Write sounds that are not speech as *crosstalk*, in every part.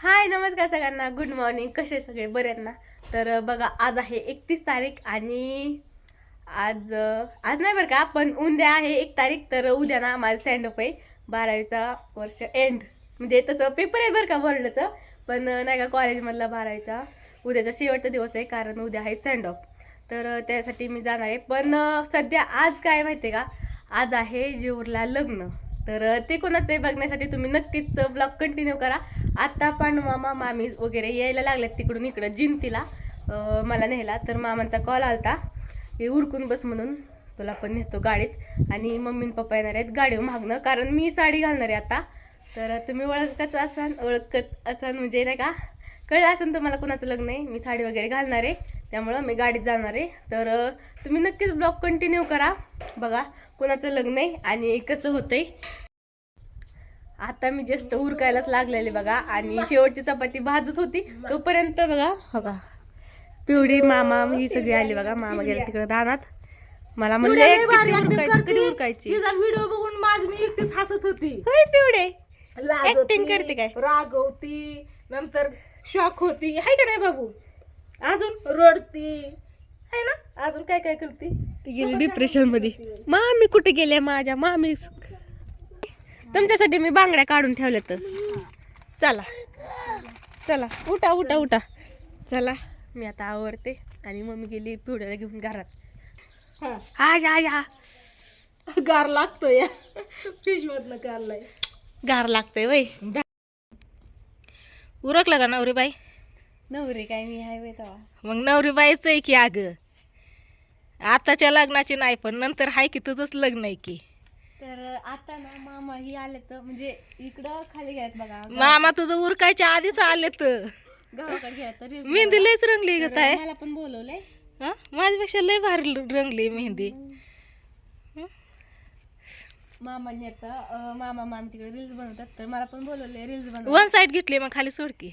हाय नमस्कार सगळ्यांना. Good morning कसे सगळे? बरे ना? तर बघा आज आहे एकतीस तारीख आणि आज आज नाही बरं का पण उद्या आहे एक तारीख तर उद्या ना माझं स्टँडअप आहे. बारावीचा वर्ष एंड म्हणजे तसं पेपर आहे बरं का वर्ल्डचं पण नाही का कॉलेजमधला बारावीचा उद्याचा शेवटचा दिवस आहे कारण उद्या आहे स्टँडअप तर त्यासाठी मी जाणार आहे. पण सध्या आज काय माहिती आहे का? आज आहे जेऊरला लग्न. तर ते कोणाचं आहे बघण्यासाठी तुम्ही नक्कीच ब्लॉग कंटिन्यू करा. आता पण मामा मामी वगैरे यायला लागल्यात तिकडून इकडं जिंतीला मला नेला तर मामांचा कॉल आला की उरकून बस म्हणून तुला पण नेतो गाडीत. आणि मम्मी पप्पा येणार आहेत गाडीवर मागणं कारण मी साडी घालणार आहे आता. तर तुम्ही ओळखत असाल ओळखत असाल म्हणजे नाही का? कळलं असेल तुम्हाला कुणाचं लग्न आहे? मी साडी वगैरे घालणार आहे. त्यामुळं मी गाडीत जाणार आहे. तर तुम्ही नक्कीच ब्लॉग कंटिन्यू करा. बघा कुणाचं लग्न आहे आणि कसं होतंय. आता मी जस्ट उरकायलाच लागलेले बघा. आणि शेवटची चपाती भाजत होती. तोपर्यंत बघा हो का पिवडी मामा ही सगळी आली बघा. मामा गेले तिकडे रानात. मला म्हणले उरकायची, तिचा व्हिडिओ बघून माझ मी एकटीच हसत होती. पिवडे. Acting करते काय? रागवती नंतर शॉक होती. हाय का नाही बाबू? अजून रडती. आहे ना? अजून काय काय करते? ती गेली डिप्रेशनमध्ये. मामी कुठे गेले माझ्या? मामी तुमच्यासाठी मी बांगड्या काढून ठेवल्या तर चला. चला. उठा उठा उठा. चला. मी आता आवरते आणि मम्मी गेली पिवड्याला घेऊन घरात. हा. हा या या गार लागतोय. या फ्रीज मधनं काढलाय. गार लागतंय वय. उरकलं का नवरी बाई नवरी काय मी हाय वय तेव्हा. मग नवरी बाईच आहे की अग? आताच्या लग्नाची नाही पण नंतर हाय की तुझंच लग्न आहे की. तर आता ना मामा ही आले तर म्हणजे इकडं खाली घ्यायत बघा. मामा तुझं उरकायच्या आधीच आले तर गावाकडे घ्या तर reels मेहंदी. लयच रंगली गत आहे मला पण बोलवलंय. हा? माझ्यापेक्षा लय भारी रंगली मेहंदी. मामाने आता अं, मामा मामी तिकडे रील्स बनवतात तर मला पण बोलवलंय रील्स बनव. वन साईड घेतली मग खाली सोडकी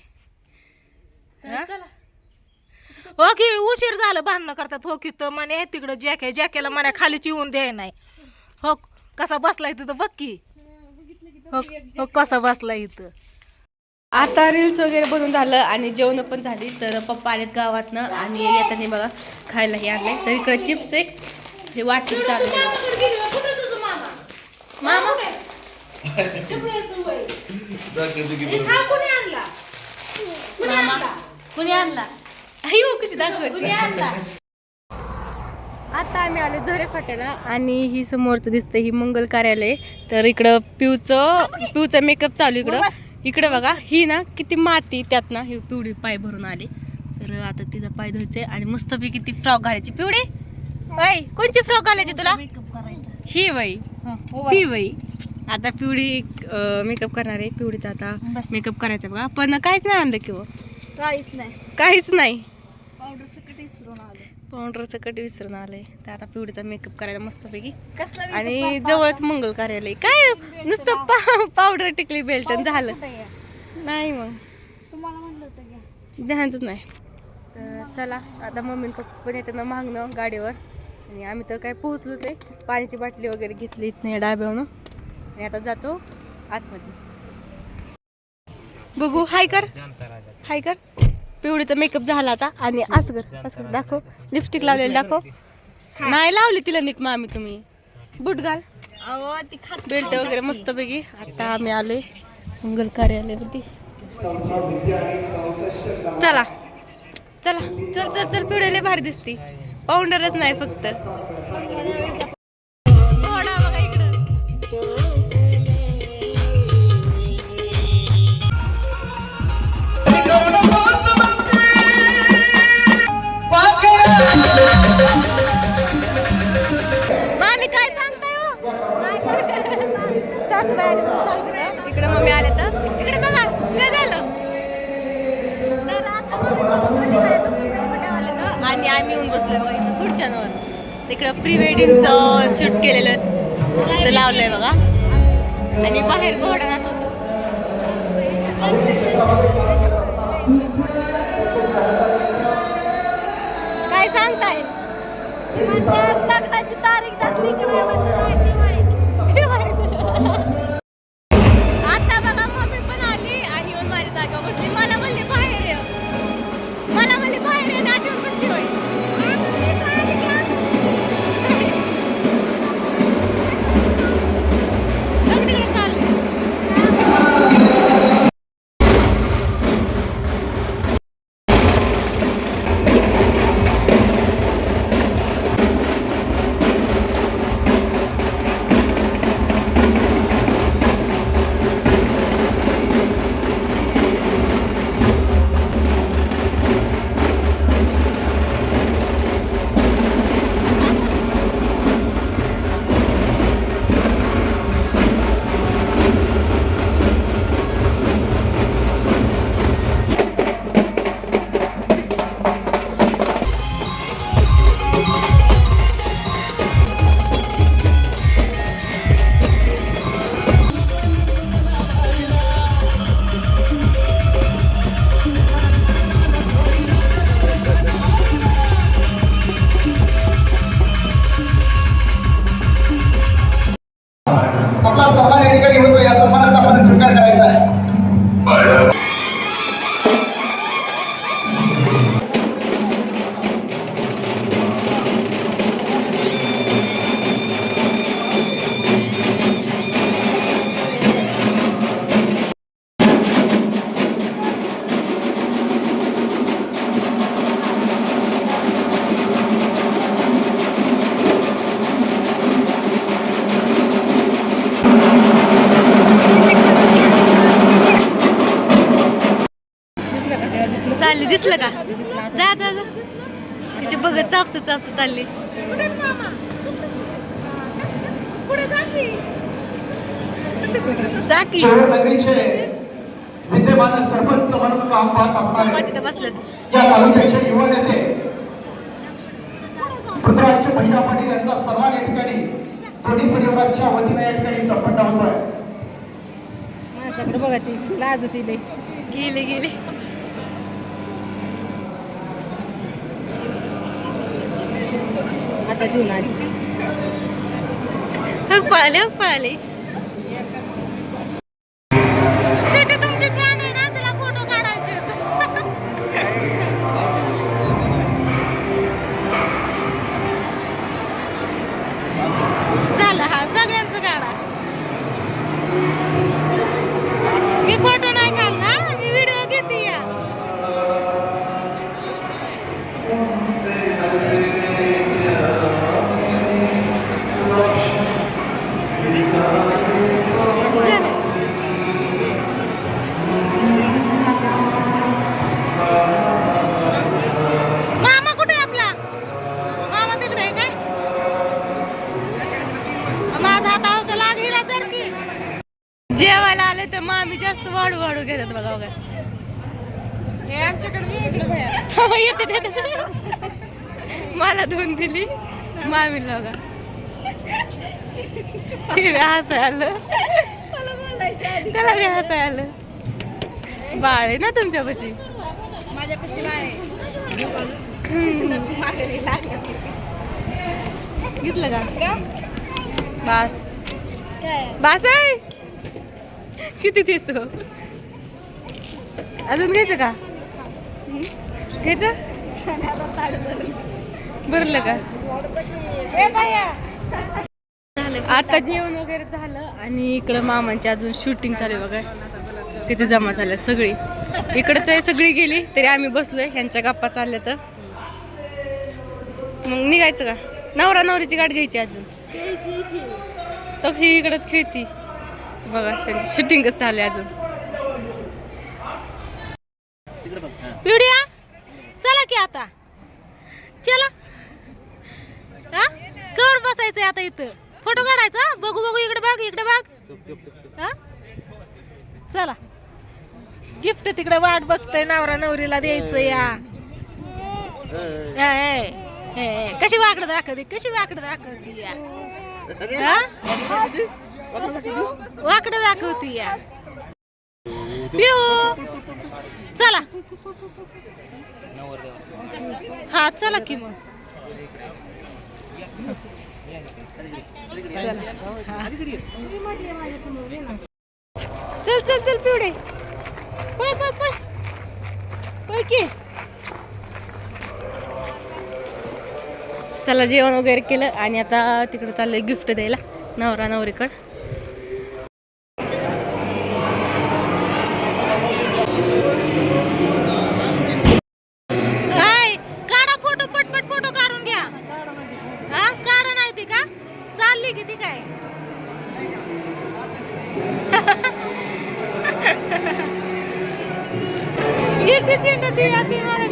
हा? चला. हो की उशीर झालं भांडणं करतात. हो की तर म्हणे तिकडं जॅके जॅकेला म्हणे खालीच येऊन द्याय नाही. हो कसा बसलाय तिथं बघ की. हो हो कसा बसलाय इथं. आता रील्स वगैरे बनवून झालं आणि जेवण पण झाली. तर पप्पा आलेत गावातनं आणि येताना बघा खायला हे आणलंय. तर इकडे चिप्स आहे हे वाटून चालू आहे. मामा? *laughs* मामा? कुणी आणला अयो कशी दाखव. कुणी आणला आता आम्ही आलो झरे फाट्याला आणि ही समोरचं दिसतं ही मंगल कार्यालय. तर इकडं पिवचं पिवचा मेकअप चालू इकडं. इकडं बघा ही ना किती माती त्यात ना ही पिवडी पाय भरून आली. तर आता तिचा पाय धुवायचे आणि मस्तपैकी ती फ्रॉक घालायची. पिवडी बाई कोणची फ्रॉक घालायची तुला? ही बाई. ती बाई. आता पिवडी मेकअप करणार आहे. पिवडीचा आता. मेकअप करायचा बघा. पण काहीच नाही आणलं किंवा काहीच नाही. काहीच नाही. पावडर सकट विसरून आले. कट विसरून आलंय तर आता पिवडीचा मेकअप करायला मस्तपैकी. कसला आणि जवळच मंगल कार्यालय. काय? नुसतं पा पावडर टिकली बेल्ट झालं. नाही मग. तुम्हाला म्हणलं होतं ध्यानच नाही. तर चला आता मम्मी पप्पा पण येतात ना मागणं गाडीवर. आणि आम्ही तर काय पोहोचलोच आहे पाण्याची बाटली वगैरे घेतली इथनं या डाब्यावरून. आणि आता जातो आतमध्ये. बघू हाय कर. हाय कर. पिवळीचा मेकअप झाला आता आणि असं कर असं कर. दाखव. लिपस्टिक लावलेली दाखव. नाही लावली तिला नीट मामी तुम्ही. बूट घाल. अहो ती खात बेल्ट वगैरे मस्तपैकी. आता आम्ही आलोय मंगल कार्यालयावरती चला. चला. चल चल चल. पिवळेले भारी दिसती. पाऊंडरच नाही फक्त. शूट केलेलं तिथं लावलंय बघा. आणि बाहेर घोडा नाचवतो. काय सांगताय? लग्नाची तारीख धरली आता बघा मम्मी पण आली आणि येऊन माझ्या जागा बसली. मला म्हणली दिसलं का? जा जा जा. तिची बघत चापस चापस चालली. जा की? जा की. शहर नगरीचे विद्यमान सरपंच म्हणून काम पाहत पप्पा असणारे तिथं बसलेत या तालुक्याचे युवा नेते. पृथ्वीराजचे महिला पाटील यांचा सन्मान या ठिकाणी दोन्ही परिवाराच्या वतीने या ठिकाणी संपन्न होतोय. माझ्याकडे बघा ती लाज होती लई. गेले गेले. आता देऊन आली हक पळाले हक पळाले. जास्त वाढू वाढू घेतात बघा बघा. हे आमच्याकडे येते येते. मला दोन दिली. मामीला बघा. हसाय आलं. त्याला बी हसाय आलं. बाळ आहे ना तुमच्यापाशी? माझ्यापाशी घेतलं का? बास. बास आहे? किती देतो? अजून घ्यायचं का? घ्यायचं? भरलं का? आता जेवण वगैरे झालं आणि इकडं मामांची अजून शूटिंग चालू आहे बघा. तिथे जमा झाल्या सगळी. इकडचं आहे सगळी गेली तरी आम्ही बसलोय. ह्यांच्या गप्पा चालल्या तर. मग निघायचं का? नवरा नवरीची गाठ घ्यायची अजून. तर ही इकडंच खेळती. बघा त्यांची शूटिंगच चालू आहे अजून. व्हिडिओ? चला की आता. चला. हा? कवर बसायचंय आता इथं. फोटो काढायचा? बघू बघू इकडे बघ इकडे बघ. हा? चला. गिफ्ट तिकडे वाट बघतय नवरा नवरीला द्यायचं या. कशी वाकडं दाखवते कशी वाकडं दाखवते या. हा? वाकडं दाखवती या. पिऊ. चला. हा चला की मग. चला. हा. चल चल चल पिवडे. पळ पळ पळ. पळ की. त्याला जेवण वगैरे केलं आणि आता तिकडे चाललंय गिफ्ट द्यायला नवरा नवरीकडं काय काढा फोटो पटपट फोटो काढून घ्या हा काढा नाही ती का चालली किती काय? *laughs* एकटी चिंड ती आधी मारायची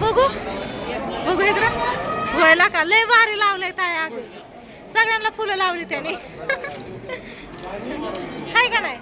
बघू. बघू इकडं. व्हायला का? लय भारी लावलंय ताय अगं. सगळ्यांना फुलं लावली त्याने. *laughs* हाय का नाही?